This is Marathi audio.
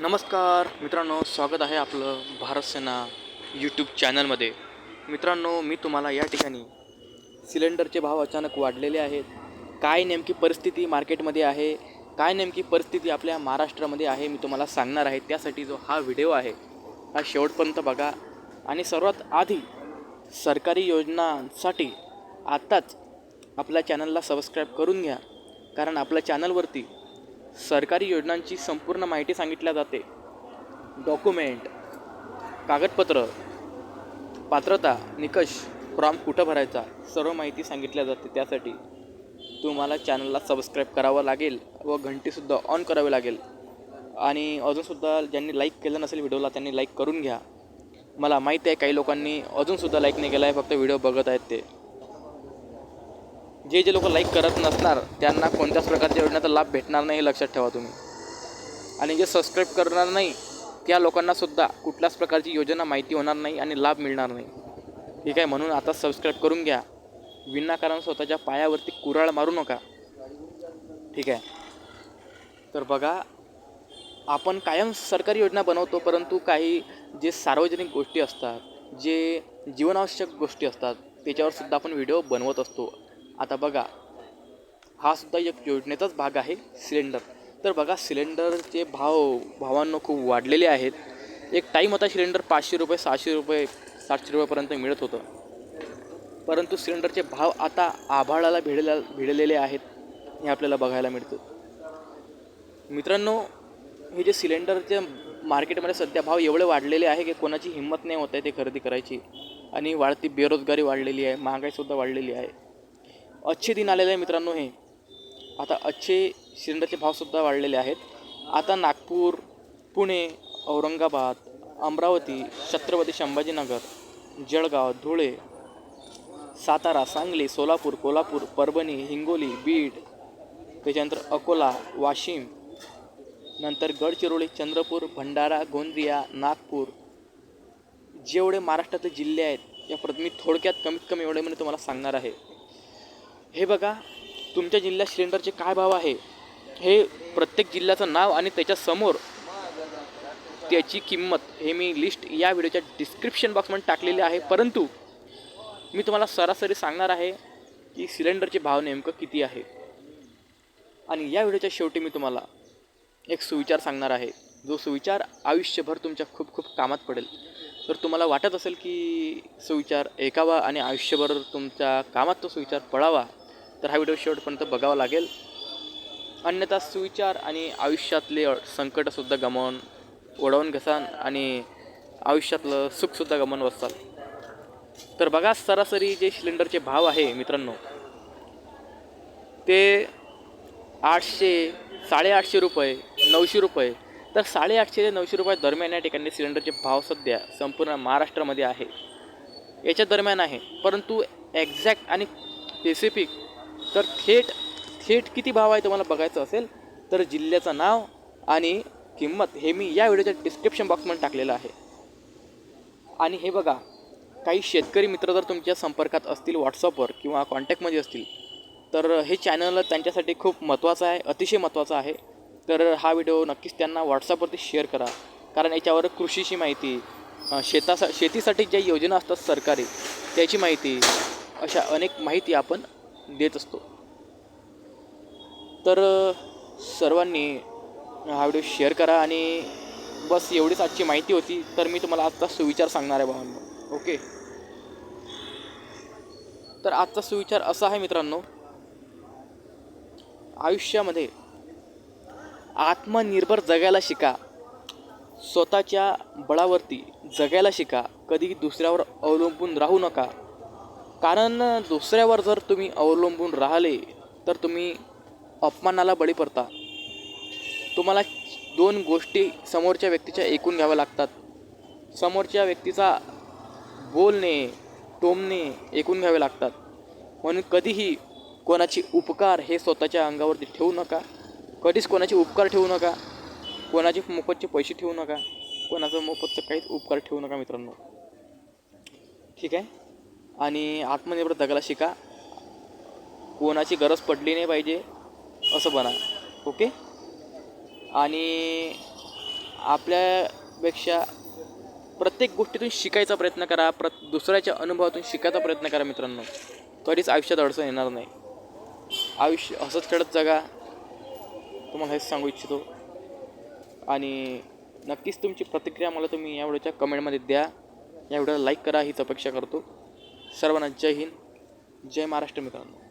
नमस्कार मित्रांनो स्वागत आहे आपलं भारत सेना यूट्यूब चॅनलमध्ये मित्रांनो मी तुम्हाला या ठिकाणी सिलेंडरचे भाव अचानक वाढलेले आहेत. काय नेमकी परिस्थिती मार्केटमध्ये आहे? काय नेमकी परिस्थिती आपल्या महाराष्ट्रामध्ये आहे मी तुम्हाला सांगणार आहे. त्यासाठी जो हा व्हिडिओ आहे हा शेवटपर्यंत बघा. आणि सर्वात आधी सरकारी योजनांसाठी आत्ताच आपल्या चॅनलला सबस्क्राईब करून घ्या. कारण आपल्या चॅनलवरती सरकारी योजनांची संपूर्ण माहिती सांगितल्या जाते. डॉक्युमेंट कागदपत्र पात्रता निकष फॉर्म कुठं भरायचा सर्व माहिती सांगितल्या जाते त्यासाठी. तुम्हाला चॅनलला सबस्क्राईब करावं लागेल व घंटीसुद्धा ऑन करावी लागेल. आणि अजूनसुद्धा ज्यांनी लाईक केलं नसेल व्हिडिओला त्यांनी लाईक करून घ्या. मला माहीत आहे काही लोकांनी अजूनसुद्धा लाईक नाही केला आहे फक्त व्हिडिओ बघत आहेत ते. जे जे लोक लाईक करत नसणार त्यांना कोणत्याच प्रकारच्या योजनेचा लाभ भेटणार नाही हे लक्षात ठेवा तुम्ही. आणि जे सबस्क्राईब करणार नाही त्या लोकांनासुद्धा कुठल्याच प्रकारची योजना माहिती होणार नाही आणि लाभ मिळणार नाही. ठीक आहे म्हणून आता सबस्क्राईब करून घ्या. विनाकारण स्वतःच्या पायावरती कुराळ मारू नका. ठीक आहे. तर बघा आपण कायम सरकारी योजना बनवतो परंतु काही जे सार्वजनिक गोष्टी असतात जे जीवनावश्यक गोष्टी असतात त्याच्यावरसुद्धा आपण व्हिडिओ बनवत असतो. आता बघा हा सुद्धा एक योजनेचाच भाग आहे सिलेंडर. तर बघा सिलेंडरचे भाव भावांनो खूप वाढलेले आहेत. एक टाईम होता सिलेंडर पाचशे रुपये सहाशे रुपये सातशे रुपयापर्यंत मिळत होतं. परंतु सिलेंडरचे भाव आता आभाळाला भिडल्या भिडलेले आहेत हे आपल्याला बघायला मिळतं. मित्रांनो हे जे सिलेंडरचे मार्केटमध्ये सध्या भाव एवढे वाढलेले आहे की कोणाची हिंमत नाही होत आहे ते खरेदी करायची. आणि वाढती बेरोजगारी वाढलेली आहे महागाईसुद्धा वाढलेली आहे. अच्छे दिन आलेले आहे मित्रांनो हे. आता अच्छे सिलेंडरचे भावसुद्धा वाढलेले आहेत. आता नागपूर पुणे औरंगाबाद अमरावती छत्रपती संभाजीनगर जळगाव धुळे सातारा सांगली सोलापूर कोल्हापूर परभणी हिंगोली बीड त्याच्यानंतर अकोला वाशिम नंतर गडचिरोली चंद्रपूर भंडारा गोंदिया नागपूर. जेवढे महाराष्ट्रातले जिल्हे आहेत या प्रत मी थोडक्यात कमीत कमी एवढे तुम्हाला सांगणार आहे. हे बघा तुमच्या जिल्ह्यात सिलेंडरचे काय भाव आहे? हे प्रत्येक जिल्ह्याचं नाव आणि त्याच्यासमोर त्याची किंमत हे मी लिस्ट या व्हिडिओच्या डिस्क्रिप्शन बॉक्समध्ये टाकलेली आहे. परंतु मी तुम्हाला सरासरी सांगणार आहे की सिलेंडरचे भाव नेमकं किती आहे? आणि या व्हिडिओच्या शेवटी मी तुम्हाला एक सुविचार सांगणार आहे. जो सुविचार आयुष्यभर तुमच्या खूप खूप कामात पडेल. तर तुम्हाला वाटत असेल की सुविचार ऐकावा आणि आयुष्यभर तुमच्या कामात तो सुविचार पडावा तर हा व्हिडिओ शेवटपर्यंत बघावा लागेल. अन्यथा सुविचार आणि आयुष्यातले संकटसुद्धा गमावून ओढवून घसाल आणि आयुष्यातलं सुखसुद्धा गमावून बसाल. तर बघा सरासरी जे सिलेंडरचे भाव आहे मित्रांनो ते आठशे साडेआठशे रुपये नऊशे रुपये. तर साडेआठशे ते नऊशे रुपये दरम्यान या ठिकाणी सिलेंडरचे भाव सध्या संपूर्ण महाराष्ट्रामध्ये आहे. याच्या दरम्यान आहे परंतु एक्झॅक्ट आणि स्पेसिफिक तर थेट थेट किती भाव आहे तुम्हाला बघायचं असेल तर जिल्ह्याचं नाव आणि किंमत हे मी या व्हिडिओच्या डिस्क्रिप्शन बॉक्समध्ये टाकलेलं आहे. आणि हे बघा काही शेतकरी मित्र जर तुमच्या संपर्कात असतील व्हॉट्सअपवर किंवा कॉन्टॅक्टमध्ये असतील तर हे चॅनल त्यांच्यासाठी खूप महत्त्वाचं आहे अतिशय महत्त्वाचं आहे. तर हा व्हिडिओ नक्कीच त्यांना व्हॉट्सअपवरती शेअर करा. कारण याच्यावर कृषीची माहिती शेतासा शेतीसाठी ज्या योजना असतात सरकारी त्याची माहिती अशा अनेक माहिती आपण देत असतो. तर सर्वांनी हा व्हिडिओ शेअर करा आणि बस एवढीच आजची माहिती होती तर मी तुम्हाला आजचा सुविचार सांगणार आहे भावांनो. ओके? तर आजचा सुविचार असा आहे मित्रांनो आयुष्यामध्ये आत्मनिर्भर जगायला शिका. स्वतःच्या बळावरती जगायला शिका. कधी दुसऱ्यावर अवलंबून राहू नका. कारण दुसऱ्यावर जर तुम्ही अवलंबून राहिले तर तुम्ही अपमानाला बळी पडता. तुम्हाला दोन गोष्टी समोरच्या व्यक्तीच्या ऐकून घ्याव्या लागतात. समोरच्या व्यक्तीचा बोलणे टोमणे ऐकून घ्यावे लागतात. म्हणून कधीही कोणाची उपकार हे स्वतःच्या अंगावरती ठेवू नका. कधीच कोणाचे उपकार ठेवू नका. कोणाचे मोफतचे पैसे ठेवू नका. कोणाचं मोफतचं काहीच उपकार ठेवू नका मित्रांनो. ठीक आहे? आणि आत्मनिर्भर जगायला शिका. कोणाची गरज पडली नाही पाहिजे असं बना. ओके आणि आपल्यापेक्षा प्रत्येक गोष्टीतून शिकायचा प्रयत्न करा. प्र दुसऱ्याच्या अनुभवातून शिकायचा प्रयत्न करा मित्रांनो. तरीच आयुष्यात अडचण येणार नाही. आयुष्य हसत खेळत जगा. तुम्हाला हेच सांगू इच्छितो. आणि नक्कीच तुमची प्रतिक्रिया मला तुम्ही या व्हिडिओच्या कमेंटमध्ये द्या. या व्हिडिओला लाईक करा हीच अपेक्षा करतो. सर्वांना जय हिंद जय महाराष्ट्र मित्रांनो.